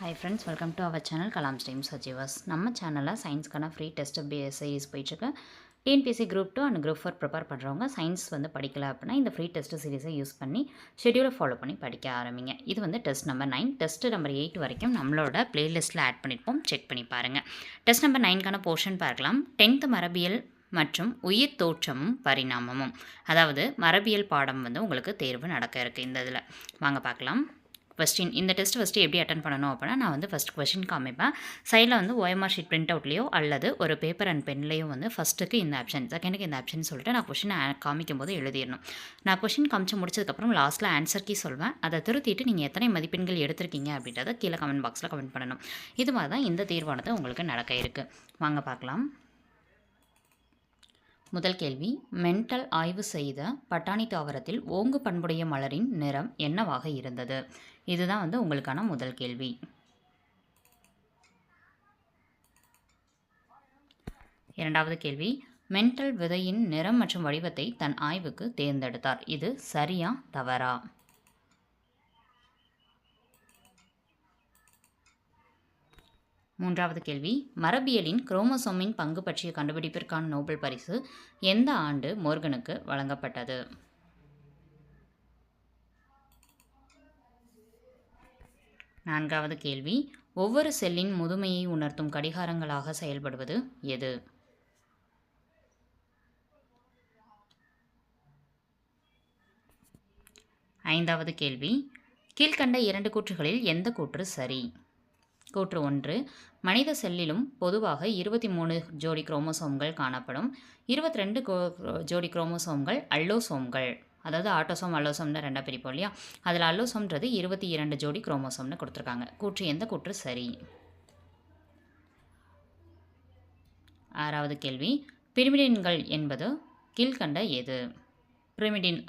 Hi friends welcome to our channel Kalam stream சஜிவாஸ் நம்ம சேனலில் சயின்ஸ்க்கான ஃப்ரீ டெஸ்ட் பி சீரிஸ் போயிட்டுருக்கு. TNPSC group two and group four prepare பண்ணுறவங்க science வந்து படிக்கல அப்படின்னா இந்த ஃப்ரீ டெஸ்ட் சீரிஸை யூஸ் பண்ணி ஷெடியூலை ஃபாலோ பண்ணி படிக்க ஆரம்பிங்க. இது வந்து test number nine test number eight வரைக்கும் நம்மளோட பிளேலிஸ்ட்டில் ஆட் பண்ணியிருப்போம் செக் பண்ணி பாருங்கள் டெஸ்ட் நம்பர் நைன்கான போர்ஷன் பார்க்கலாம். டென்த்து மரபியல் மற்றும் உயிர் தோற்றமும் பரிணாமமும். அதாவது மரபியல் பாடம் வந்து உங்களுக்கு தேர்வு நடக்க இருக்குது இந்த இதில். வாங்க பார்க்கலாம். கொஸ்டின் இந்த டெஸ்ட் ஃபஸ்ட்டு எப்படி அட்டன் பண்ணணும் அப்படின்னா நான் வந்து ஃபஸ்ட் கொஸ்டின் காமிப்பேன். சைடில் வந்து ஓஎம்ஆர் ஷீட் பிரிண்ட் அவுட்லேயோ அல்லது ஒரு பேப்பர் அண்ட் பென்லேயோ வந்து ஃபஸ்ட்டுக்கு இந்த ஆப்ஷன் செகண்டுக்கு இந்த ஆப்ஷன் சொல்லிட்டு நான் கொஷினை காமிக்கும் போது எழுதிடணும். நான் கொஷின் காமிச்சு முடிச்சதுக்கப்புறம் லாஸ்ட்டில் ஆன்சர் கீ சொல்வேன். அதை திருத்திட்டு நீங்கள் எத்தனை மதிப்பெண்கள் எடுத்திருக்கீங்க அப்படின்றத கீழே கமெண்ட் பாக்ஸில் கமெண்ட் பண்ணணும். இது மாதிரி தான் இந்த தீர்வானது உங்களுக்கு நடக்க இருக்குது வாங்க பார்க்கலாம். முதல் கேள்வி மென்டல் ஆய்வு செய்த பட்டாணி தாவரத்தில் ஓங்கு பண்புடைய மலரின் நிறம் என்னவாக இருந்தது? இதுதான் வந்து உங்களுக்கான முதல் கேள்வி. இரண்டாவது கேள்வி மென்டல் விதையின் நிறம் மற்றும் வடிவத்தை தன் ஆய்வுக்கு தேர்ந்தெடுத்தார். இது சரியா தவறா? மூன்றாவது கேள்வி மரபியலின் குரோமோசோமின் பங்கு பற்றிய கண்டுபிடிப்பிற்கான நோபல் பரிசு எந்த ஆண்டு மோர்கனுக்கு வழங்கப்பட்டது? நான்காவது கேள்வி. ஒவ்வொரு செல்லின் முதுமையை உணர்த்தும் கடிகாரங்களாக செயல்படுவது எது? ஐந்தாவது கேள்வி. கீழ்கண்ட இரண்டு கூற்றுகளில் எந்த கூற்று சரி? கூற்று ஒன்று. மனித செல்லிலும் பொதுவாக இருபத்தி மூணு ஜோடி குரோமோசோம்கள் காணப்படும். இருபத்தி ரெண்டு ஜோடி குரோமோசோம்கள் அல்லோசோம்கள். அதாவது ஆட்டோசோம் அல்லோசோம்னு ரெண்டாக பிரிப்போம் இல்லையா? அதில் அல்லோசோம்ன்றது இருபத்தி இரண்டு ஜோடி குரோமோசோம்னு கொடுத்துருக்காங்க. கூற்று எந்த கூற்று? சரி. ஆறாவது கேள்வி. பிரிமிடின்கள் என்பது கீழ்கண்ட எது பிரிமிடின்.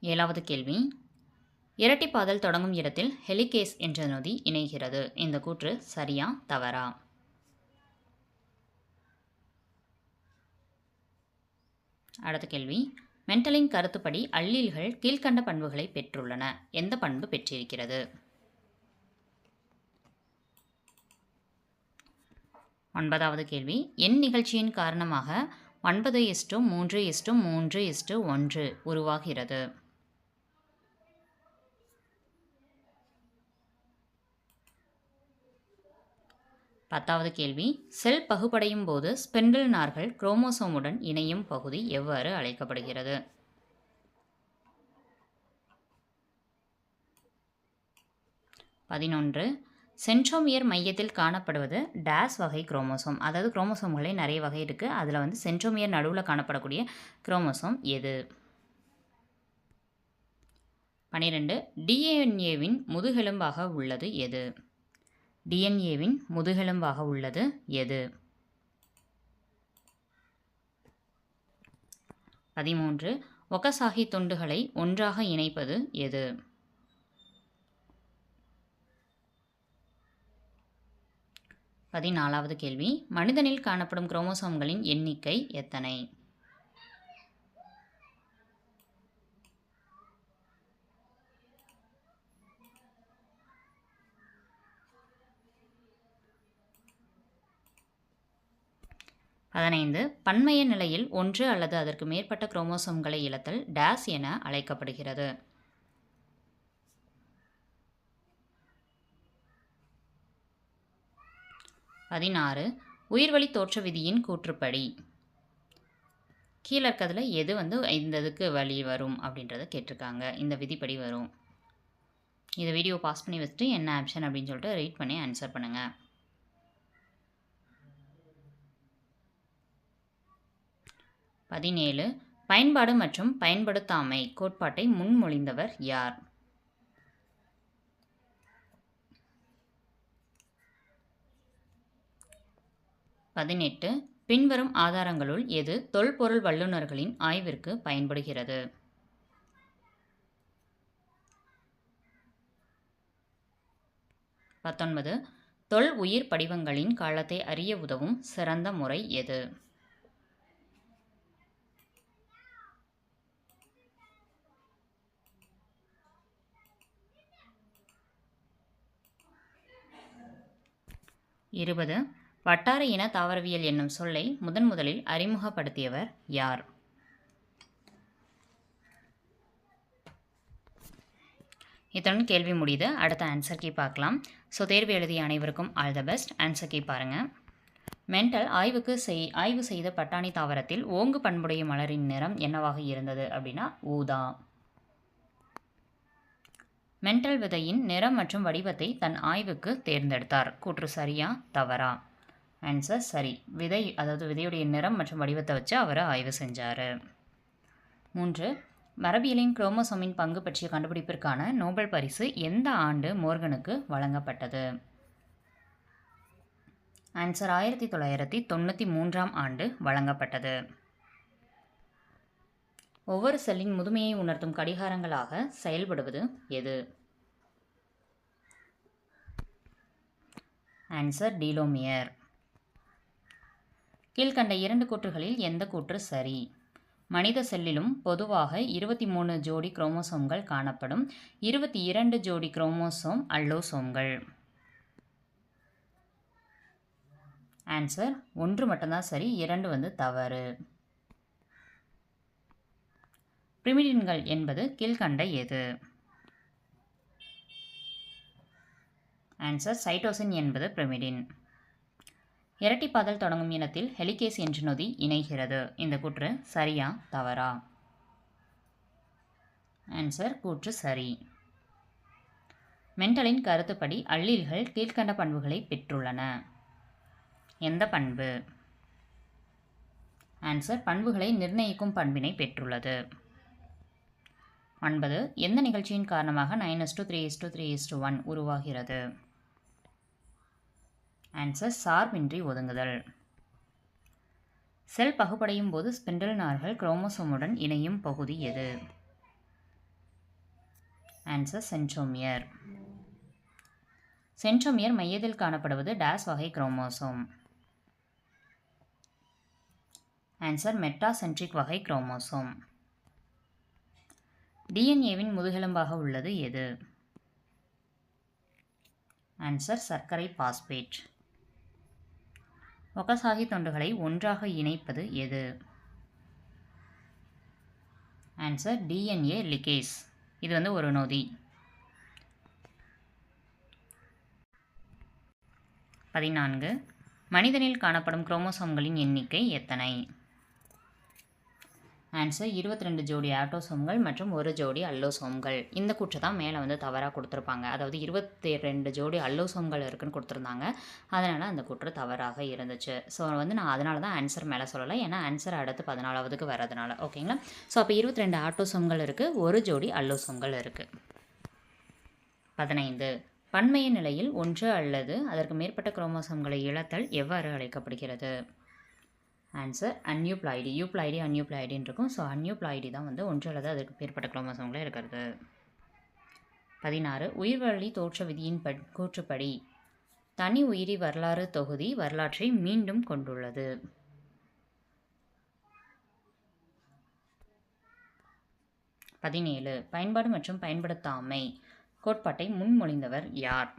ஏழாவது கேள்வி. இரட்டிப்பாதல் தொடங்கும் இடத்தில் ஹெலிகேஸ் என்ற நொதி இணைகிறது. இந்த கூற்று சரியா? தவறா? அடுத்த கேள்வி. மென்டலின் கருத்துப்படி அல்லீல்கள் கீழ்கண்ட பண்புகளை பெற்றுள்ளன. எந்த பண்பு பெற்றிருக்கிறது? ஒன்பதாவது கேள்வி. என் நிகழ்ச்சியின் காரணமாக ஒன்பது இஸ்டு மூன்று இஸ்டு மூன்று இஸ்டு ஒன்று உருவாகிறது. பத்தாவது கேள்வி. செல் பகுப்படையும் போது ஸ்பெண்டில் நார்கள் குரோமோசோமுடன் இணையும் பகுதி எவ்வாறு அழைக்கப்படுகிறது? பதினொன்று. சென்ட்ரோமியர் மையத்தில் காணப்படுவது டேஸ் வகை குரோமோசோம். அதாவது குரோமோசோம்களே நிறைய வகை இருக்குது அதில் வந்து சென்ட்ரோமியர் நடுவில் காணப்படக்கூடிய குரோமோசோம் எது? பனிரெண்டு. டிஎன்ஏவின் முதுகெலும்பாக உள்ளது எது? டிஎன்ஏவின் முதுகெலும்பாக உள்ளது. எது? பதிமூன்று. ஒக்கசாகி துண்டுகளை ஒன்றாக இணைப்பது எது? பதினாலாவது கேள்வி. மனிதனில் காணப்படும் குரோமோசோம்களின் எண்ணிக்கை எத்தனை? பதினைந்து பன்மைய நிலையில் ஒன்று அல்லது அதற்கு மேற்பட்ட குரோமோசோம்களை இழத்தல் டேஸ் என அழைக்கப்படுகிறது. பதினாறு உயிர்வழி தோற்ற விதியின் கூற்றுப்படி. கீழே இருக்கிறதுல எது வந்து இந்த இதுக்கு வழி வரும் அப்படின்றத கேட்டிருக்காங்க. இந்த விதிப்படி வரும். இதை வீடியோ பாஸ் பண்ணி வச்சுட்டு என்ன ஆப்ஷன் அப்படின்னு சொல்லிட்டு ரீட் பண்ணி ஆன்சர் பண்ணுங்கள் பதினேழு பயன்பாடு மற்றும் பயன்படுத்தாமை கோட்பாட்டை முன்மொழிந்தவர் யார்? பதினெட்டு பின்வரும் ஆதாரங்களுள் எது தொல்பொருள் வல்லுநர்களின் ஆய்விற்கு பயன்படுகிறது? பத்தொன்பது தொல் உயிர் படிவங்களின் காலத்தை அறிய உதவும் சிறந்த முறை எது? இருபது. வட்டார இன தாவரவியல் என்னும் சொல்லை முதன் முதலில் அறிமுகப்படுத்தியவர் யார்? இத்துடன் கேள்வி முடியுது. அடுத்த ஆன்சர் கீ பார்க்கலாம். ஸோ தேர்வு எழுதிய அனைவருக்கும் all the best answer key பாருங்கள் மென்டல் ஆய்வுக்கு செய் ஆய்வு செய்த பட்டாணி தாவரத்தில் ஓங்கு பண்புடைய மலரின் நிறம் என்னவாக இருந்தது அப்படின்னா ஊதா. மென்டல் விதையின் நிறம் மற்றும் வடிவத்தை தன் ஆய்வுக்கு தேர்ந்தெடுத்தார். கூற்று சரியா தவறா? ஆன்சர் சரி. விதை அதாவது விதையுடைய நிறம் மற்றும் வடிவத்தை வச்சு அவர் ஆய்வு செஞ்சார். மூன்று மரபியலின் குரோமோசோமின் பங்கு பற்றிய கண்டுபிடிப்பிற்கான நோபல் பரிசு எந்த ஆண்டு மோர்கனுக்கு வழங்கப்பட்டது? ஆன்சர் ஆயிரத்தி தொள்ளாயிரத்தி தொண்ணூற்றி மூன்றாம் ஆண்டு வழங்கப்பட்டது. ஒவ்வொரு செல்லின் முதுமையை உணர்த்தும் கடிகாரங்களாக செயல்படுவது எது? ஆன்சர் டீலோமியர் கீழ்கண்ட இரண்டு கூற்றுகளில் எந்த கூற்று சரி? மனித செல்லிலும் பொதுவாக இருபத்தி மூணு ஜோடி குரோமோசோம்கள் காணப்படும். இருபத்தி இரண்டு ஜோடி குரோமோசோம் அல்லோசோம்கள். ஆன்சர் ஒன்று மட்டும்தான் சரி இரண்டு வந்து தவறு. பிரிமிடின்கள் என்பது கீழ்கண்ட எது? ஆன்சர் சைட்டோசின் என்பது பிரிமிடின். இரட்டிப்பாதல் தொடங்கும் இனத்தில் ஹெலிகேஸ் என்று நொதி இணைகிறது. இந்த கூற்று சரியா தவறா? ஆன்சர் கூற்று சரி. மென்டலின் கருத்துப்படி அல்லீல்கள் கீழ்கண்ட பண்புகளை பெற்றுள்ளன. எந்த பண்பு? ஆன்சர் பண்புகளை நிர்ணயிக்கும் பண்பினை பெற்றுள்ளது. ஒன்பது எந்த நிகழ்ச்சியின் காரணமாக nine S two three S two three S two one உருவாகிறது? ஆன்சர் சார்பின்றி ஒதுங்குதல். செல் பகுப்படையும் போது ஸ்பிண்டில் நார்கள் குரோமோசோமுடன் இணையும் பகுதி எது? ஆன்சர் சென்ட்ரோமியர் சென்ட்ரோமியர் மையத்தில் காணப்படுவது டேஸ் வகை குரோமோசோம் ஆன்சர் மெட்டாசென்ட்ரிக் வகை குரோமோசோம் டிஎன்ஏவின் முதுகெலும்பாக உள்ளது எது? ஆன்சர் சர்க்கரை பாஸ்பேட். ஒகசாகி தொண்டுகளை ஒன்றாக இணைப்பது எது? Answer DNA ligase. இது வந்து ஒரு நொதி. பதினான்கு. மனிதனில் காணப்படும் குரோமோசோம்களின் எண்ணிக்கை எத்தனை? ஆன்சர் இருபத்தி ரெண்டு ஜோடி ஆட்டோசோம்கள் மற்றும் ஒரு ஜோடி அல்லோசோம்கள் இந்த கூற்று தான் மேலே வந்து தவறாக கொடுத்துருப்பாங்க. அதாவது இருபத்தி ரெண்டு ஜோடி அல்லோசோம்கள் இருக்குன்னு கொடுத்துருந்தாங்க. அதனால் அந்த கூற்று தவறாக இருந்துச்சு. ஸோ வந்து நான் அதனால தான் ஆன்சர் மேலே சொல்லலை. ஏன்னா ஆன்சர் அடுத்து பதினாலாவதுக்கு வரதுனால ஓகேங்களா ஸோ அப்போ இருபத்தி ரெண்டு ஆட்டோசோம்கள் இருக்குது ஒரு ஜோடி அல்லோசோம்கள் இருக்குது பதினைந்து. பன்மைய நிலையில் ஒன்று அல்லது அதற்கு மேற்பட்ட குரோமோசோம்களை இழத்தல் எவ்வாறு அழைக்கப்படுகிறது? ஆன்சர் அன்யூப்ளாய்டி யூப்ளாய்டி அன்யூப்ளாய்டின்னு இருக்கும் ஸோ அன்யூப்ளாய்டி தான் வந்து ஒன்று அல்லது அதற்கு பேர்பட்ட குரோமோசோம்களே இருக்கிறது. பதினாறு உயிர்வழி தோற்ற விதியின் ப கூற்றுப்படி தனி உயிரி வரலாறு தொகுதி வரலாற்றை மீண்டும் கொண்டுள்ளது. பதினேழு பயன்பாடு மற்றும் பயன்படுத்தாமை கோட்பாட்டை முன்மொழிந்தவர் யார்?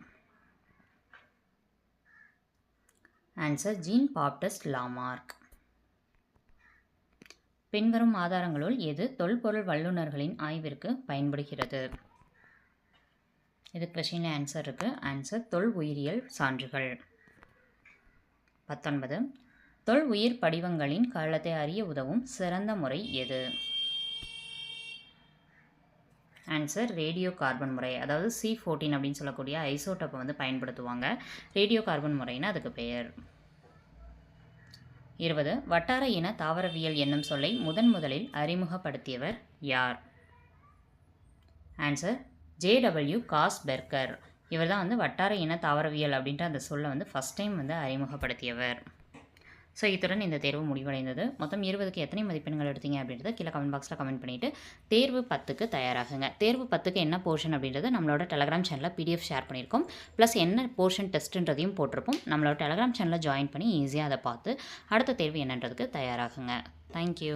ஆன்சர் ஜீன் பாப்டஸ்ட் லாமார்க் பின்வரும் ஆதாரங்களுள் எது தொல்பொருள் வல்லுநர்களின் ஆய்விற்கு பயன்படுகிறது? இது கொஷின் ஆன்சர் இருக்குது ஆன்சர் தொல் உயிரியல் சான்றுகள். பத்தொன்பது. தொல் உயிர் படிவங்களின் காலத்தை அறிய உதவும் சிறந்த முறை எது? ஆன்சர் ரேடியோ கார்பன் முறை. அதாவது சி ஃபோர்டீன் அப்படின்னு சொல்லக்கூடிய ஐசோட்டப்பை வந்து பயன்படுத்துவாங்க. ரேடியோ கார்பன் முறைன்னு அதுக்கு பெயர். இருபது வட்டார இன தாவரவியல் என்னும் சொல்லை முதன் முதலில் அறிமுகப்படுத்தியவர் யார்? ஆன்சர் ஜேடபிள்யூ காஸ் பெர்கர் இவர் தான் வந்து வட்டார இன தாவரவியல் அப்படின்ற அந்த சொல்லை வந்து ஃபஸ்ட் டைம் வந்து அறிமுகப்படுத்தியவர். ஸோ இத்துடன் இந்த தேர்வு முடிவடைந்தது. மொத்தம் இருபதுக்கு எத்தனை மதிப்பெண்கள் எடுத்தீங்க அப்படின்றத கீழே கமெண்ட் பாக்ஸில் கமெண்ட் பண்ணிவிட்டு தேர்வு பத்துக்கு தயாராகுங்க. தேர்வு பத்துக்கு என்ன போர்ஷன் அப்படின்றது நம்மளோட டெலகிராம் சேனலில் பிடிஎஃப் ஷேர் பண்ணியிருக்கோம். ப்ளஸ் என்ன போர்ஷன் டெஸ்ட்டுன்றதையும் போட்டிருப்போம். நம்மளோட டெலகிராம் சேனலில் ஜாயின் பண்ணி ஈஸியாக அதை பார்த்து அடுத்த தேர்வு என்னன்றதுக்கு தயாராகுங்க. தேங்க்யூ